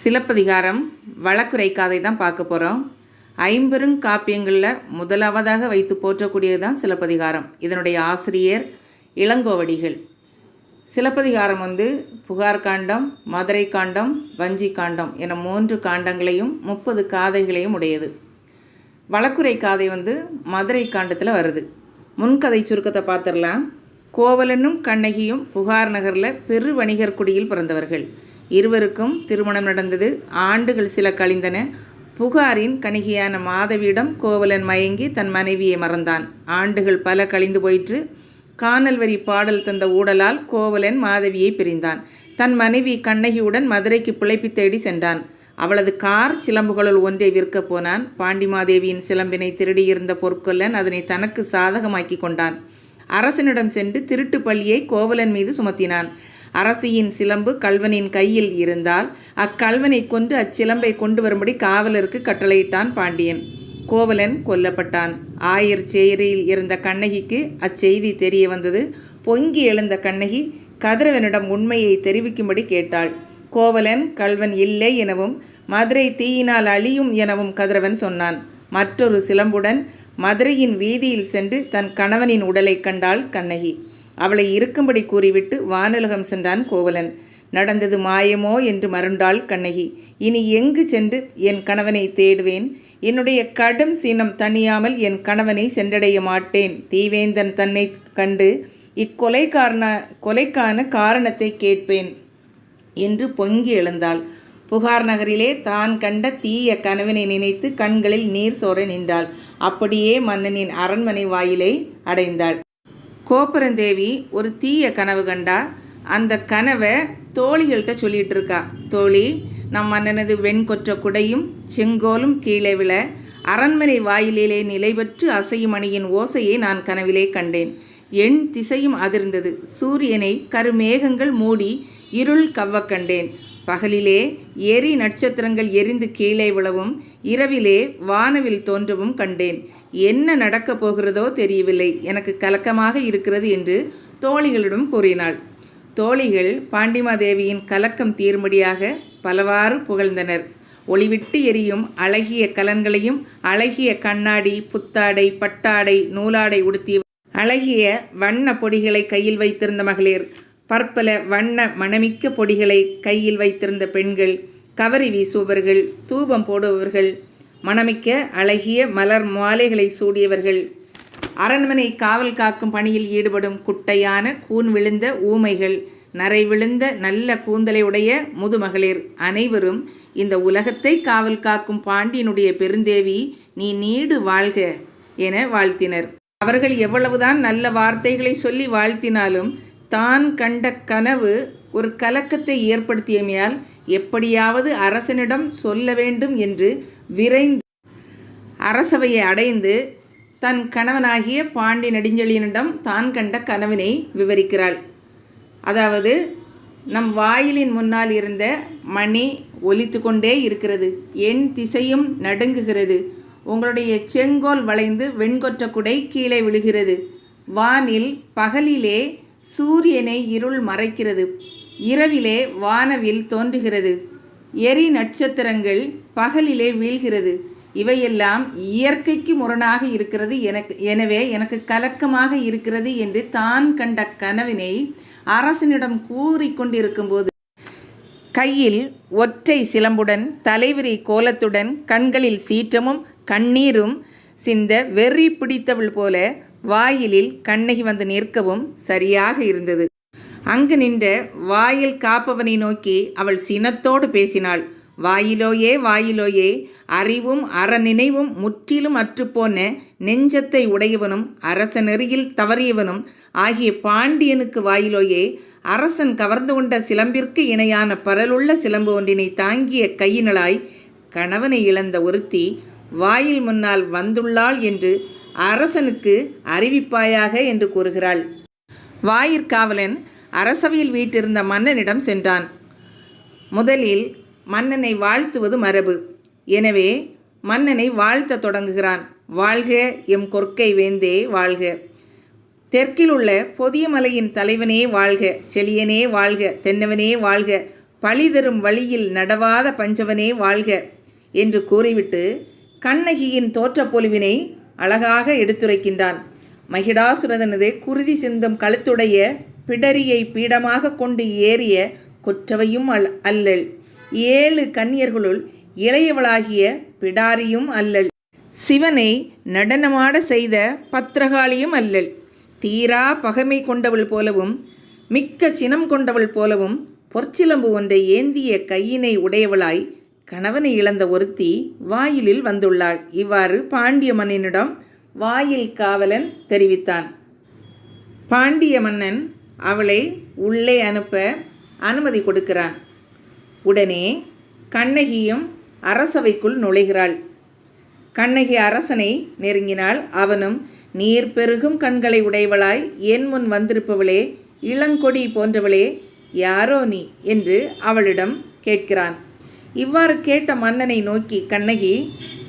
சிலப்பதிகாரம் வழக்குரை காதை தான் பார்க்க போகிறோம் ஐம்பெரும் காப்பியங்களில் முதலாவதாக வைத்து போற்றக்கூடியது தான் சிலப்பதிகாரம். இதனுடைய ஆசிரியர் இளங்கோவடிகள். சிலப்பதிகாரம் வந்து புகார் காண்டம் மதுரை காண்டம் வஞ்சி காண்டம் என மூன்று காண்டங்களையும் முப்பது காதைகளையும் உடையது. வழக்குரை காதை வந்து மதுரை காண்டத்தில் வருது. முன்கதை சுருக்கத்தை பார்த்துடலாம். கோவலனும் கண்ணகியும் புகார் நகரில் பெரு வணிகர் குடியில் பிறந்தவர்கள். இருவருக்கும் திருமணம் நடந்தது. ஆண்டுகள் சில கழிந்தன. புகாரின் கணிகையான மாதவியிடம் கோவலன் மயங்கி தன் மனைவியை மறந்தான். ஆண்டுகள் பல கழிந்து போயிற்று. கானல் வரி பாடல் தந்த ஊடலால் கோவலன் மாதவியை பிரிந்தான். தன் மனைவி கண்ணகியுடன் மதுரைக்கு பிழைப்பு தேடி சென்றான். அவளது கார் சிலம்புகளுள் ஒன்றை விற்கப் போனான். பாண்டிமாதேவியின் சிலம்பினை திருடியிருந்த பொற்கொல்லன் அதனை தனக்கு சாதகமாக்கி கொண்டான். அரசனிடம் சென்று திருட்டு பள்ளியை கோவலன் மீது சுமத்தினான். அரசியின் சிலம்பு கல்வனின் கையில் இருந்தால் அக்கல்வனை கொன்று அச்சிலம்பை கொண்டு வரும்படி காவலருக்கு கட்டளையிட்டான் பாண்டியன். கோவலன் கொல்லப்பட்டான். ஆயர் சேரியில் இருந்த கண்ணகிக்கு அச்செய்தி தெரிய வந்தது. பொங்கி எழுந்த கண்ணகி கதிரவனிடம் உண்மையை தெரிவிக்கும்படி கேட்டாள். கோவலன் கல்வன் இல்லை எனவும் மதுரை தீயினால் அழியும் எனவும் கதிரவன் சொன்னான். மற்றொரு சிலம்புடன் மதுரையின் வீதியில் சென்று தன் கணவனின் உடலை கண்டாள் கண்ணகி. அவளை இருக்கும்படி கூறிவிட்டு வானலகம் சென்றான் கோவலன். நடந்தது மாயமோ? என்று மருண்டாள் கண்ணகி. இனி எங்கு சென்று என் கணவனை தேடுவேன்? என்னுடைய கடும் சீனம் தணியாமல் என் கணவனை சென்றடைய மாட்டேன். தீவேந்தன் தன்னை கண்டு இக்கொலைக்காரண கொலைக்கான காரணத்தை கேட்பேன் என்று பொங்கி எழுந்தாள். புகார் நகரிலே தான் கண்ட தீய கனவினை நினைத்து கண்களில் நீர் சோர நின்றாள். அப்படியே மன்னனின் அரண்மனை வாயிலை அடைந்தாள். கோபுரந்தேவி ஒரு தீய கனவு கண்டா அந்த கனவை தோழிகள்கிட்ட சொல்லிட்டு இருக்கா தோழி நம் மன்னனது வெண்கொற்ற குடையும் செங்கோலும் கீழே விழ அரண்மனை வாயிலிலே நிலைபெற்று அசையும் அணியின் ஓசையை நான் கனவிலே கண்டேன். எண் திசையும் அதிர்ந்தது. சூரியனை கருமேகங்கள் மூடி இருள் கவ்வக் கண்டேன். பகலிலே எரி நட்சத்திரங்கள் எரிந்து கீழே விழவும் இரவிலே வானவில் தோன்றவும் கண்டேன். என்ன நடக்கப் போகிறதோ தெரியவில்லை. எனக்கு கலக்கமாக இருக்கிறது என்று தோழிகளிடம் கூறினாள். தோழிகள் பாண்டிமாதேவியின் கலக்கம் தீர்மடியாக பலவாறு புகழ்ந்தனர். ஒளிவிட்டு எரியும் அழகிய கலன்களையும் அழகிய கண்ணாடி புத்தாடை பட்டாடை நூலாடை உடுத்திய அழகிய வண்ண பொடிகளை கையில் வைத்திருந்த மகளிர் பற்பல வண்ண மணமிக்க பொடிகளை கையில் வைத்திருந்த பெண்கள் கவரி வீசுபவர்கள் தூபம் போடுபவர்கள் மணமிக்க அழகிய மலர் மாலைகளை சூடியவர்கள். அரண்மனை காவல் காக்கும் பணியில் ஈடுபடும் குட்டையான கூன் விழுந்த ஊமைகள் நரை விழுந்த நல்ல கூந்தலை உடைய முதுமகளிர் அனைவரும் இந்த உலகத்தை காவல் காக்கும் பாண்டியனுடைய பெருந்தேவி நீ நீடு வாழ்க என வாழ்த்தினர். அவர்கள் எவ்வளவுதான் நல்ல வார்த்தைகளை சொல்லி வாழ்த்தினாலும் தான் கண்ட கனவு ஒரு கலக்கத்தை ஏற்படுத்தியமையால் எப்படியாவது அரசனிடம் சொல்ல வேண்டும் என்று விரைந்து அரசவையை அடைந்து தன் கணவனாகிய பாண்டி நெடுஞ்செழியனிடம் தான் கண்ட கனவினை விவரிக்கிறாள். அதாவது நம் வாயிலின் முன்னால் இருந்த மணி ஒலித்து கொண்டே இருக்கிறது. என் திசையும் நடுங்குகிறது. உங்களுடைய செங்கோல் வளைந்து வெண்கொற்ற குடை கீழே விழுகிறது. வானில் பகலிலே சூரியனை இருள் மறைக்கிறது. இரவிலே வானவில் தோன்றுகிறது. எரி நட்சத்திரங்கள் பகலிலே வீழ்கிறது. இவையெல்லாம் இயற்கைக்கு முரணாக இருக்கிறது எனக்கு எனவே எனக்கு கலக்கமாக இருக்கிறது என்று தான் கண்ட கனவினை அரசனிடம் கூறிக்கொண்டிருக்கும்போது கையில் ஒற்றை சிலம்புடன் தலைவிரி கோலத்துடன் கண்களில் சீற்றமும் கண்ணீரும் சிந்த வெறி பிடித்தவள் போல வாயிலில் கண்ணகி வந்து நிற்கவும் சரியாக இருந்தது. அங்கு நின்ற வாயில் காப்பவனை நோக்கி அவள் சினத்தோடு பேசினாள். வாயிலோயே வாயிலோயே அறிவும் அறநினைவும் முற்றிலும் அற்றுப்போன நெஞ்சத்தை உடையவனும் அரச நெறியில் தவறியவனும் ஆகிய பாண்டியனுக்கு வாயிலோயே அரசன் கவர்ந்து கொண்ட சிலம்பிற்கு இணையான பரலுள்ள சிலம்பு ஒன்றினை தாங்கிய கையினளாய் கணவனை இழந்த ஒருத்தி வாயில் முன்னால் வந்துள்ளாள் என்று அரசனுக்கு அறிவிப்பாயாக என்று கூறுகிறாள். வாயிற்காவலன் அரசவையில் வீட்டிருந்த மன்னனிடம் சென்றான். முதலில் மன்னனை வாழ்த்துவது மரபு. எனவே மன்னனை வாழ்த்த தொடங்குகிறான். வாழ்க எம் கொற்கை வேந்தே வாழ்க. தெற்கில் உள்ள பொதிய மலையின் தலைவனே வாழ்க. செழியனே வாழ்க. தென்னவனே வாழ்க. பழி தரும் வழியில் நடவாத பஞ்சவனே வாழ்க என்று கூறிவிட்டு கண்ணகியின் தோற்றப்பொலிவினை அழகாக எடுத்துரைக்கின்றான். மகிடாசுரதனது குருதி சிந்தும் கழுத்துடைய பிடரியை பீடமாக கொண்டு ஏறிய கொற்றவையும் அல் அல்லல் ஏழு கன்னியர்களுள் இளையவளாகிய பிடாரியும் அல்லல் சிவனை நடனமாட செய்த பத்திரகாளியும் அல்லல் தீரா பகைமை கொண்டவள் போலவும் மிக்க சினம் கொண்டவள் போலவும் பொற்சிலம்பு ஒன்றை ஏந்திய கையினை உடையவளாய் கணவனை இழந்த ஒருத்தி வாயிலில் வந்துள்ளாள். இவ்வாறு பாண்டிய மன்னனிடம் வாயில் காவலன் தெரிவித்தான். பாண்டிய மன்னன் அவளை உள்ளே அனுப்ப அனுமதி கொடுக்கிறான். உடனே கண்ணகியும் அரசவைக்குள் நுழைகிறாள். கண்ணகி அரசனை நெருங்கினாள். அவனும் நீர் பெருகும் கண்களை உடையவளாய் என் முன் வந்திருப்பவளே இளங்கொடி போன்றவளே யாரோ நீ? என்று அவளிடம் கேட்கிறான். இவ்வாறு கேட்ட மன்னனை நோக்கி கண்ணகி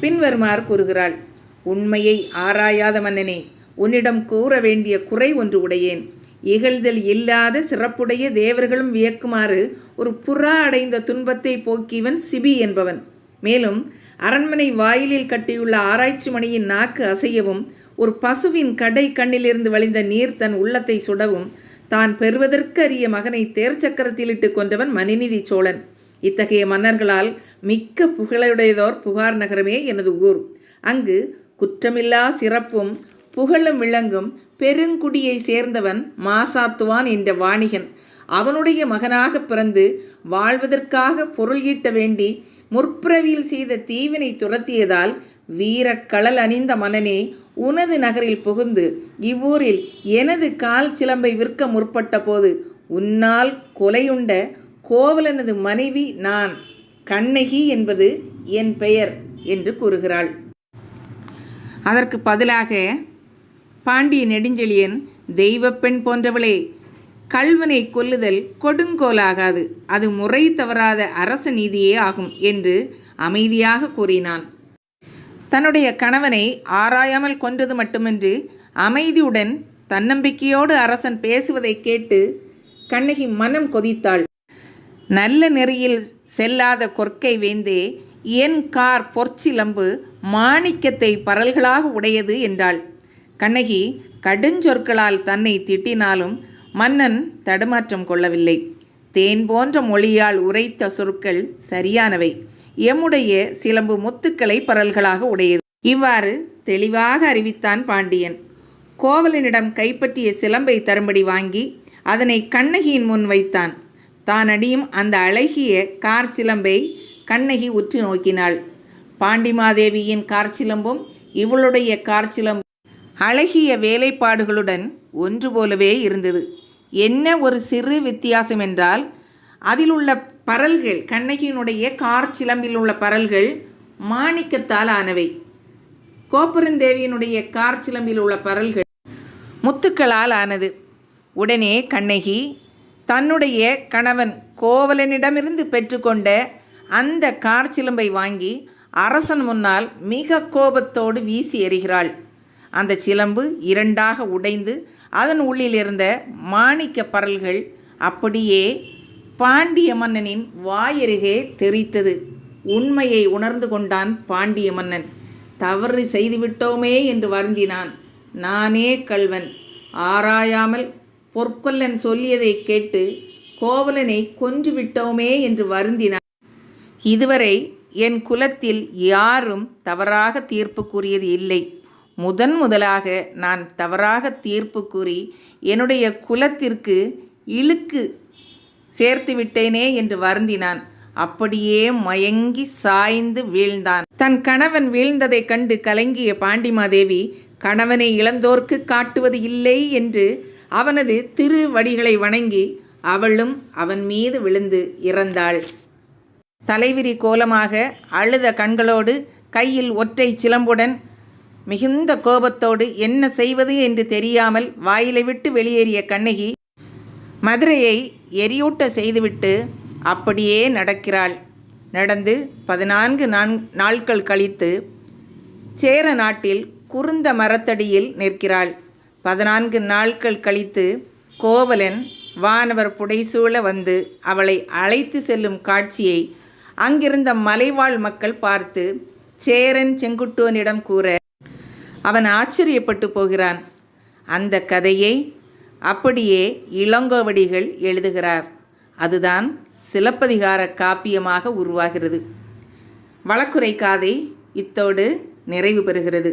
பின்வருமாறு கூறுகிறாள் உண்மையை ஆராயாத மன்னனே உன்னிடம் கூற வேண்டிய குறை ஒன்று உடையேன். இகழ்தல் இல்லாத சிறப்புடைய தேவர்களும் வியக்குமாறு ஒரு புறா அடைந்த துன்பத்தை போக்கியவன் சிபி என்பவன். மேலும் அரண்மனை வாயிலில் கட்டியுள்ள ஆராய்ச்சி மணியின் நாக்கு அசையவும் ஒரு பசுவின் கடை கண்ணிலிருந்து வழிந்த நீர் தன் உள்ளத்தை சுடவும் தான் பெறுவதற்கு அரிய மகனை தேர்ச்சக்கரத்திலிட்டு கொண்டவன் மணிநிதி சோழன். இத்தகைய மன்னர்களால் மிக்க புகழுடையதோர் புகார் நகரமே எனது ஊர். அங்கு குற்றமில்லா சிறப்பும் புகழும் விளங்கும் பெருங்குடியை சேர்ந்தவன் மாசாத்துவான் என்ற வாணிகன். அவனுடைய மகனாக பிறந்து வாழ்வதற்காக பொருள் ஈட்ட வேண்டி முற்பிறவியில் செய்த தீவினை துரத்தியதால் வீரக்கழல் அணிந்த மன்னனே உனது நகரில் புகுந்து இவ்வூரில் எனது கால் சிலம்பை விற்க முற்பட்ட போது உன்னால் கொலையுண்ட கோவலனது மனைவி நான் கண்ணகி என்பது என் பெயர் என்று கூறுகிறாள். அதற்கு பதிலாக பாண்டிய நெடுஞ்செழியன் தெய்வப்பெண் போன்றவளே கல்வனை கொல்லுதல் கொடுங்கோலாகாது. அது முறை தவறாத அரச நீதியே ஆகும் என்று அமைதியாக கூறினான். தன்னுடைய கணவனை ஆராயாமல் கொன்றது மட்டுமின்றி அமைதியுடன் தன்னம்பிக்கையோடு அரசன் பேசுவதை கேட்டு கண்ணகி மனம் கொதித்தாள். நல்ல நெறியில் செல்லாத கொற்கை வேந்தே என் கார் பொற்சிலம்பு மாணிக்கத்தை பரல்களாக உடையது என்றாள். கண்ணகி கடுஞ்சொற்களால் தன்னை திட்டினாலும் மன்னன் தடுமாற்றம் கொள்ளவில்லை. தேன் போன்ற மொழியால் உரைத்த சொற்கள் சரியானவை. எம்முடைய சிலம்பு முத்துக்களை பரல்களாக உடையது. இவ்வாறு தெளிவாக அறிவித்தான் பாண்டியன். கோவலனிடம் கைப்பற்றிய சிலம்பை தரும்படி வாங்கி அதனை கண்ணகியின் முன் வைத்தான். தான் அடியும் அந்த அழகிய கார் சிலம்பை கண்ணகி உற்று நோக்கினாள். பாண்டிமாதேவியின் கார் சிலம்பும் இவளுடைய கார் சிலம்பும் அழகிய வேலைப்பாடுகளுடன் ஒன்று போலவே இருந்தது. என்ன ஒரு சிறு வித்தியாசம் என்றால் அதில் உள்ள பரல்கள் கண்ணகியினுடைய கார் சிலம்பில் உள்ள பரல்கள் மாணிக்கத்தால் ஆனவை. கோபுரந்தேவியினுடைய கார் சிலம்பில் உள்ள பரல்கள் முத்துக்களால் ஆனது. உடனே கண்ணகி தன்னுடைய கணவன் கோவலனிடமிருந்து பெற்றுக்கொண்ட அந்த கார் சிலம்பை வாங்கி அரசன் முன்னால் மிக கோபத்தோடு வீசி எறிகிறாள். அந்த சிலம்பு இரண்டாக உடைந்து அதன் உள்ளில் இருந்த மாணிக்க பரல்கள் அப்படியே பாண்டிய மன்னனின் வாயருகே தெரித்தது. உண்மையை உணர்ந்து கொண்டான் பாண்டிய மன்னன். தவறு செய்துவிட்டோமே என்று வருந்தினான். நானே கள்வன். ஆராயாமல் பொற்கொல்லன் சொல்லியதை கேட்டு கோவலனை கொன்று விட்டோமே என்று வருந்தினான். இதுவரை என் குலத்தில் யாரும் தவறாக தீர்ப்பு கூறியது இல்லை. முதன் முதலாக நான் தவறாக தீர்ப்பு கூறி என்னுடைய குலத்திற்கு இழுக்கு சேர்த்து விட்டேனே என்று வருந்தினான். அப்படியே மயங்கி சாய்ந்து வீழ்ந்தான். தன் கணவன் வீழ்ந்ததைக் கண்டு கலங்கிய பாண்டிமாதேவி கணவனை இழந்தோர்க்கு காட்டுவது இல்லை என்று அவனது திருவடிகளை வணங்கி அவளும் அவன் மீது விழுந்து இறந்தாள். தலைவிரி கோலமாக அழுத கண்களோடு கையில் ஒற்றை சிலம்புடன் மிகுந்த கோபத்தோடு என்ன செய்வது என்று தெரியாமல் வாயிலை விட்டு வெளியேறிய கண்ணகி மதுரையை எரியூட்ட செய்துவிட்டு அப்படியே நடக்கிறாள். நடந்து பதினான்கு நாட்கள் கழித்து சேர நாட்டில் குறுந்த மரத்தடியில் நிற்கிறாள். பதினான்கு நாட்கள் கழித்து கோவலன் வானவர் புடைசூழ வந்து அவளை அழைத்து செல்லும் காட்சியை அங்கிருந்த மலைவாழ் மக்கள் பார்த்து சேரன் செங்குட்டுவனிடம் கூற அவன் ஆச்சரியப்பட்டு போகிறான். அந்த கதையை அப்படியே இளங்கோவடிகள் எழுதுகிறார். அதுதான் சிலப்பதிகார காப்பியமாக உருவாகிறது. வழக்குரை காதை இத்தோடு நிறைவு பெறுகிறது.